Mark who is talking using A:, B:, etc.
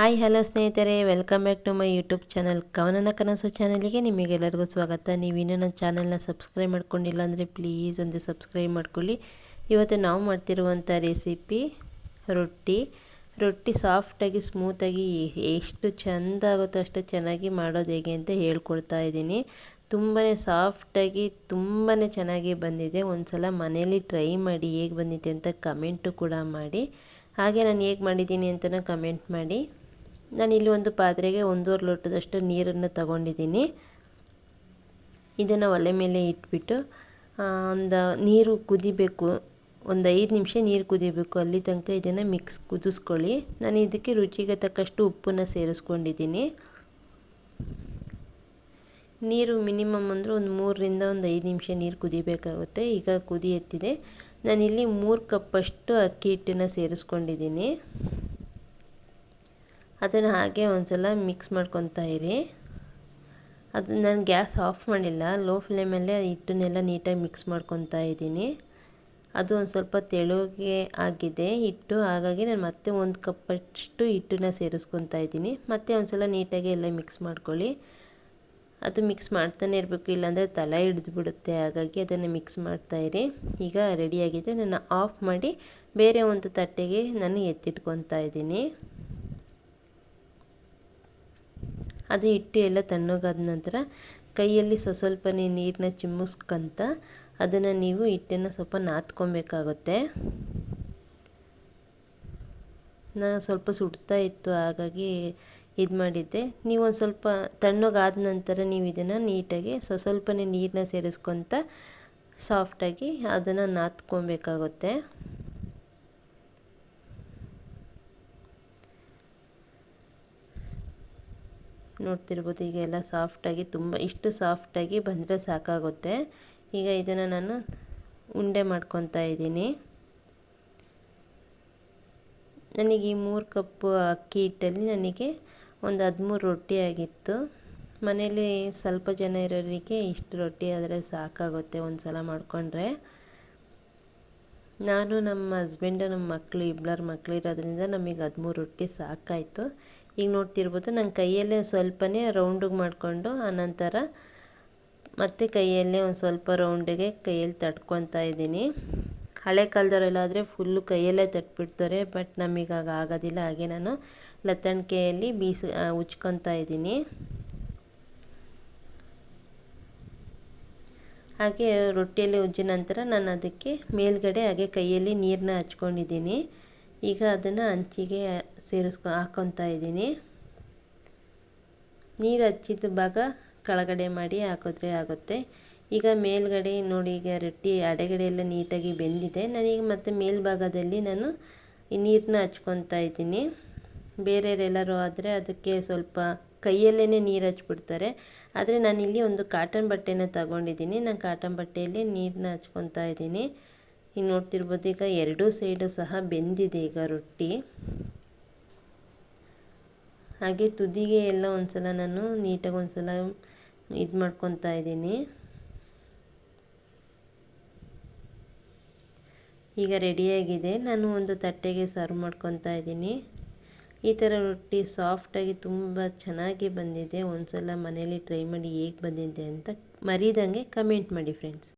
A: Hi, hello ಸ್ನೇಹಿತರೆ. Welcome back to my YouTube channel ಕವನನ ಕನಸು ಚಾನಲ್ಗೆ ನಿಮಗೆಲ್ಲರಿಗೂ ಸ್ವಾಗತ. ನೀವು ಇನ್ನೂ ನನ್ನ ಚಾನಲ್ನ ಸಬ್ಸ್ಕ್ರೈಬ್ ಮಾಡ್ಕೊಂಡಿಲ್ಲ ಅಂದರೆ ಪ್ಲೀಸ್ ಒಂದು ಸಬ್ಸ್ಕ್ರೈಬ್ ಮಾಡ್ಕೊಳ್ಳಿ. ಇವತ್ತು ನಾವು ಮಾಡ್ತಿರುವಂಥ ರೆಸಿಪಿ ರೊಟ್ಟಿ. ರೊಟ್ಟಿ ಸಾಫ್ಟಾಗಿ ಸ್ಮೂತಾಗಿ ಎಷ್ಟು ಚೆಂದ ಆಗುತ್ತೋ ಅಷ್ಟು ಚೆನ್ನಾಗಿ ಮಾಡೋದು ಹೇಗೆ ಅಂತ ಹೇಳ್ಕೊಡ್ತಾ ಇದ್ದೀನಿ. ತುಂಬಾ ಸಾಫ್ಟಾಗಿ ತುಂಬಾ ಚೆನ್ನಾಗಿ ಬಂದಿದೆ. ಒಂದು ಸಲ ಮನೇಲಿ ಟ್ರೈ ಮಾಡಿ ಹೇಗೆ ಬಂದಿದೆ ಅಂತ ಕಮೆಂಟು ಕೂಡ ಮಾಡಿ. ಹಾಗೆ ನಾನು ಹೇಗೆ ಮಾಡಿದ್ದೀನಿ ಅಂತಲೂ ಕಮೆಂಟ್ ಮಾಡಿ. ನಾನಿಲ್ಲಿ ಒಂದು ಪಾತ್ರೆಗೆ ಒಂದೂವರೆ ಲೋಟದಷ್ಟು ನೀರನ್ನು ತಗೊಂಡಿದ್ದೀನಿ. ಇದನ್ನು ಒಲೆ ಮೇಲೆ ಇಟ್ಬಿಟ್ಟು ಒಂದು ನೀರು ಕುದಿಬೇಕು, ಒಂದು ಐದು ನಿಮಿಷ ನೀರು ಕುದಿಬೇಕು. ಅಲ್ಲಿ ತನಕ ಇದನ್ನು ಮಿಕ್ಸ್ ಕುದಿಸ್ಕೊಳ್ಳಿ. ನಾನು ಇದಕ್ಕೆ ರುಚಿಗೆ ತಕ್ಕಷ್ಟು ಉಪ್ಪನ್ನು ಸೇರಿಸ್ಕೊಂಡಿದ್ದೀನಿ. ನೀರು ಮಿನಿಮಮ್ ಅಂದರೆ ಒಂದು ಮೂರರಿಂದ ಒಂದು ಐದು ನಿಮಿಷ ನೀರು ಕುದಿಬೇಕಾಗುತ್ತೆ. ಈಗ ಕುದಿಯತ್ತಿದೆ ನಾನಿಲ್ಲಿ ಮೂರು ಕಪ್ಪಷ್ಟು ಅಕ್ಕಿ ಹಿಟ್ಟನ್ನು ಸೇರಿಸ್ಕೊಂಡಿದ್ದೀನಿ. ಅದನ್ನು ಹಾಗೆ ಒಂದು ಸಲ ಮಿಕ್ಸ್ ಮಾಡ್ಕೊತಾ ಇರಿ. ಅದು ನಾನು ಗ್ಯಾಸ್ ಆಫ್ ಮಾಡಿಲ್ಲ ಲೋ ಫ್ಲೇಮಲ್ಲೇ ಹಿಟ್ಟನ್ನೆಲ್ಲ ನೀಟಾಗಿ ಮಿಕ್ಸ್ ಮಾಡ್ಕೊತಾ ಇದ್ದೀನಿ. ಅದು ಒಂದು ಸ್ವಲ್ಪ ತೆಳುಗೆ ಆಗಿದೆ, ಹಿಟ್ಟು ಹಾಗಾಗಿ ನಾನು ಮತ್ತೆ ಒಂದು ಕಪ್ಪಷ್ಟು ಹಿಟ್ಟನ್ನ ಸೇರಿಸ್ಕೊತಾ ಇದ್ದೀನಿ. ಮತ್ತೆ ಒಂದು ಸಲ ನೀಟಾಗಿ ಎಲ್ಲ ಮಿಕ್ಸ್ ಮಾಡ್ಕೊಳ್ಳಿ. ಅದು ಮಿಕ್ಸ್ ಮಾಡ್ತಾನೆ ಇರಬೇಕು, ಇಲ್ಲಾಂದರೆ ತಲೆ ಹಿಡಿದು ಬಿಡುತ್ತೆ, ಹಾಗಾಗಿ ಅದನ್ನು ಮಿಕ್ಸ್ ಮಾಡ್ತಾಯಿರಿ ಈಗ ರೆಡಿಯಾಗಿದೆ ನಾನು ಆಫ್ ಮಾಡಿ ಬೇರೆ ಒಂದು ತಟ್ಟೆಗೆ ನಾನು ಎತ್ತಿಟ್ಕೊತಾ ಇದ್ದೀನಿ. ಅದು ಹಿಟ್ಟು ಎಲ್ಲ ತಣ್ಣಗಾದ ನಂತರ ಕೈಯಲ್ಲಿ ಸ್ವ ಸ್ವಲ್ಪನೇ ನೀರನ್ನ ಚಿಮ್ಮಿಸ್ಕೊಂತ ಅದನ್ನು ನೀವು ಹಿಟ್ಟನ್ನು ಸ್ವಲ್ಪ ನಾದ್ಕೊಬೇಕಾಗುತ್ತೆ. ನಾನು ಸ್ವಲ್ಪ ಸುಡ್ತಾ ಇತ್ತು, ಹಾಗಾಗಿ ಇದು ಮಾಡಿದ್ದೆ. ನೀವು ಒಂದು ಸ್ವಲ್ಪ ತಣ್ಣಗಾದ ನಂತರ ನೀವು ಇದನ್ನು ನೀಟಾಗಿ ಸ್ವ ಸ್ವಲ್ಪನೇ ನೀರನ್ನ ಸೇರಿಸ್ಕೊತ ಸಾಫ್ಟಾಗಿ ಅದನ್ನು ನಾದ್ಕೊಬೇಕಾಗುತ್ತೆ. ನೋಡ್ತಿರ್ಬೋದು ಈಗ ಎಲ್ಲ ಸಾಫ್ಟಾಗಿ ತುಂಬ, ಇಷ್ಟು ಸಾಫ್ಟಾಗಿ ಬಂದರೆ ಸಾಕಾಗುತ್ತೆ. ಈಗ ಇದನ್ನು ನಾನು ಉಂಡೆ ಮಾಡ್ಕೊತಾ ಇದ್ದೀನಿ. ನನಗೆ ಈ ಮೂರು ಕಪ್ಪು ಅಕ್ಕಿ ಹಿಟ್ಟಲ್ಲಿ ನನಗೆ ಒಂದು ಹದಿಮೂರು ರೊಟ್ಟಿ ಆಗಿತ್ತು. ಮನೇಲಿ ಸ್ವಲ್ಪ ಜನ ಇರೋರಿಗೆ ಇಷ್ಟು ರೊಟ್ಟಿ ಆದರೆ ಸಾಕಾಗುತ್ತೆ ಒಂದು ಸಲ ಮಾಡಿಕೊಂಡ್ರೆ. ನಾನು ನಮ್ಮ ಹಸ್ಬೆಂಡು ನಮ್ಮ ಮಕ್ಕಳು ಇಬ್ಬರ ಮಕ್ಕಳು ಇರೋದ್ರಿಂದ ನಮಗೆ ಹದಿಮೂರು ರೊಟ್ಟಿ ಸಾಕಾಯಿತು. ಈಗ ನೋಡ್ತಿರ್ಬೋದು ನನ್ನ ಕೈಯಲ್ಲೇ ಸ್ವಲ್ಪನೇ ರೌಂಡಿಗೆ ಮಾಡಿಕೊಂಡು ಆನಂತರ ಮತ್ತೆ ಕೈಯಲ್ಲೇ ಒಂದು ಸ್ವಲ್ಪ ರೌಂಡಿಗೆ ಕೈಯಲ್ಲಿ ತಟ್ಕೊತಾ ಇದ್ದೀನಿ. ಹಳೆ ಕಾಲದವರೆಲ್ಲಾದರೆ ಫುಲ್ಲು ಕೈಯಲ್ಲೇ ತಟ್ಬಿಡ್ತಾರೆ ಬಟ್ ನಮಗಾಗ ಆಗೋದಿಲ್ಲ. ಹಾಗೆ ನಾನು ಲತ್ತಣಿಕೆಯಲ್ಲಿ ಬೀಸ ಉಚ್ಕೊತಾ ಇದ್ದೀನಿ. ಹಾಗೆ ರೊಟ್ಟಿಯಲ್ಲಿ ಉಜ್ಜಿದ ನಂತರ ನಾನು ಅದಕ್ಕೆ ಮೇಲ್ಗಡೆ ಹಾಗೆ ಕೈಯಲ್ಲಿ ನೀರನ್ನ ಹಚ್ಕೊಂಡಿದ್ದೀನಿ. ಈಗ ಅದನ್ನು ಹಂಚಿಗೆ ಸೇರಿಸ್ಕೊ ಹಾಕ್ಕೊತಾ ಇದ್ದೀನಿ. ನೀರು ಹಚ್ಚಿದ ಭಾಗ ಕೆಳಗಡೆ ಮಾಡಿ ಹಾಕಿದ್ರೆ ಆಗುತ್ತೆ. ಈಗ ಮೇಲ್ಗಡೆ ನೋಡಿ, ಈಗ ರೊಟ್ಟಿ ಅಡೆಗಡೆ ಎಲ್ಲ ನೀಟಾಗಿ ಬೆಂದಿದೆ. ನಾನೀಗ ಮತ್ತೆ ಮೇಲ್ಭಾಗದಲ್ಲಿ ನಾನು ಈ ನೀರನ್ನ ಹಚ್ಕೊತಾ ಇದ್ದೀನಿ. ಬೇರೆಯವರೆಲ್ಲರೂ ಆದರೆ ಅದಕ್ಕೆ ಸ್ವಲ್ಪ ಕೈಯಲ್ಲೇ ನೀರು ಹಚ್ಬಿಡ್ತಾರೆ. ಆದರೆ ನಾನಿಲ್ಲಿ ಒಂದು ಕಾಟನ್ ಬಟ್ಟೆನ ತಗೊಂಡಿದ್ದೀನಿ. ನಾನು ಕಾಟನ್ ಬಟ್ಟೆಯಲ್ಲಿ ನೀರನ್ನ ಹಚ್ಕೊತಾ ಇದ್ದೀನಿ. ಈಗ ನೋಡ್ತಿರ್ಬೋದು ಈಗ ಎರಡೂ ಸೈಡು ಸಹ ಬೆಂದಿದೆ ಈಗ ರೊಟ್ಟಿ. ಹಾಗೆ ತುದಿಗೆ ಎಲ್ಲ ಒಂದ್ಸಲ ನಾನು ನೀಟಾಗಿ ಒಂದ್ಸಲ ಇದು ಮಾಡ್ಕೊತಾ ಇದ್ದೀನಿ. ಈಗ ರೆಡಿಯಾಗಿದೆ ನಾನು ಒಂದು ತಟ್ಟೆಗೆ ಸರ್ವ್ ಮಾಡ್ಕೊತಾ ಇದ್ದೀನಿ. ಈ ಥರ ರೊಟ್ಟಿ ಸಾಫ್ಟಾಗಿ ತುಂಬ ಚೆನ್ನಾಗಿ ಬಂದಿದೆ. ಒಂದು ಸಲ ಮನೇಲಿ ಟ್ರೈ ಮಾಡಿ ಹೇಗೆ ಬಂದಿದೆ ಅಂತ ಮರಿದಂಗೆ ಕಮೆಂಟ್ ಮಾಡಿ ಫ್ರೆಂಡ್ಸ್